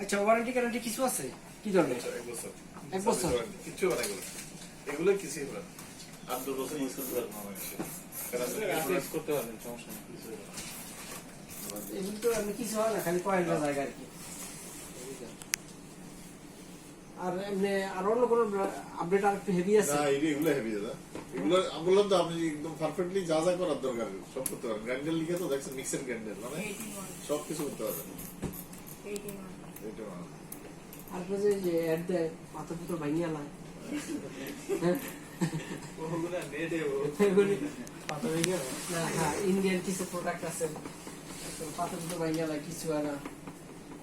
আচ্ছা warranty guarantee কিছু আছে? কি ধরনের? এক বছর। এক বছর? হবে না এগুলো। হবে না। আট দু বছর ইউজ করতে পারব না আপনি use করতে পারবেন সমস্যা নেই। এগুলো তো আমি কিছু হয় না খালি কয়েকটা জায়গা আর কি। আর এমনি আর অন্য কোনো আপডেট আর একটু হেভি আছে? না এগুলো হেভি দাদা। এগুলো বললাম তো আপনি একদম পারফেক্টলি যা যা করার দরকার সব করতে পারেন লিখে তো দেখছেন মিক্সার গ্র্যান্ডেল মানে সব কিছু করতে পারবেন। আর তো যে অ্যাড দেয় ভাঙিয়ে এগুলি পাতা ভেঙে না হ্যাঁ ইন্ডিয়ান কিছু প্রোডাক্ট আছে। তো পাথর পুত্র ভাঙিয়ে কিছু আর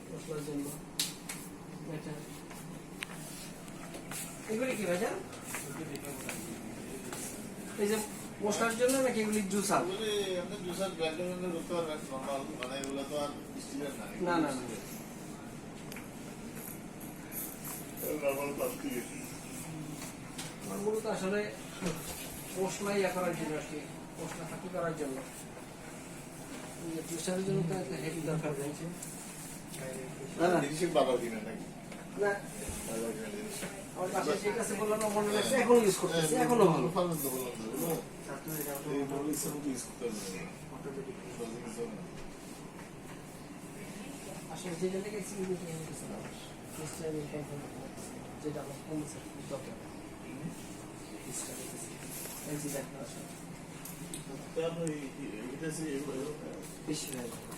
মশলার জন্য। এটা। এগুলি কি ভাইজান? এই যে মশলার জন্য নাকি এগুলি জুসার গ্র্যান্ডেল করতে পারবেন মানে এগুলো তো আর না না, না, না। নর্মাল প্লাস্টিকের আমার মূলত আসলে মশলা ইয়া করার জন্য আর কি মশলা ফাঁকি করার জন্য জুসারের জন্য তো একটা হেভি দরকার রয়েছে। না না জিনিসের বাজার কিনে নাকি? না বাজার কিনে জিনিস আমার বাসায় ঠিক আছে বললাম মনে লাগছে এখনও ইউজ করতেছে এখনও ভালো। পারবেন তো বললাম এই বড় ইচ্ছা ইউজ করতে আসলে দেখেছি ইউনিটি ইনকাম যেটা আমার কমছে দরকার এই যে দেখো আসলে আপনি এটা বেশি হয়ে গেল